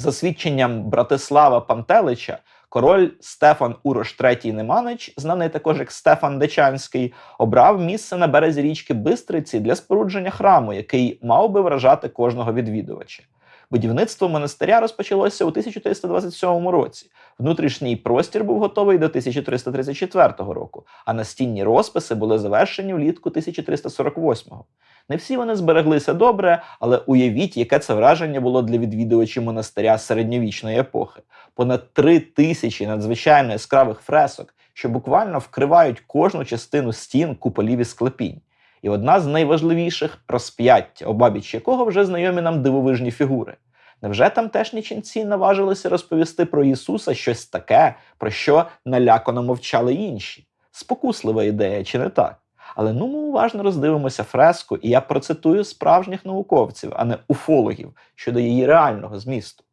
За свідченням Братислава Пантелича, король Стефан Урош III Неманич, знаний також як Стефан Дечанський, обрав місце на березі річки Бистриці для спорудження храму, який мав би вражати кожного відвідувача. Будівництво монастиря розпочалося у 1327 році. Внутрішній простір був готовий до 1334 року, а настінні розписи були завершені влітку 1348-го. Не всі вони збереглися добре, але уявіть, яке це враження було для відвідувачів монастиря середньовічної епохи. Понад три тисячі надзвичайно яскравих фресок, що буквально вкривають кожну частину стін, куполів і склепінь. І одна з найважливіших розп'яття, обабіч якого вже знайомі нам дивовижні фігури. Невже там теж ніченці наважилися розповісти про Ісуса щось таке, про що налякано мовчали інші? Спокуслива ідея, чи не так? Але ну ми уважно роздивимося фреску, і я процитую справжніх науковців, а не уфологів щодо її реального змісту.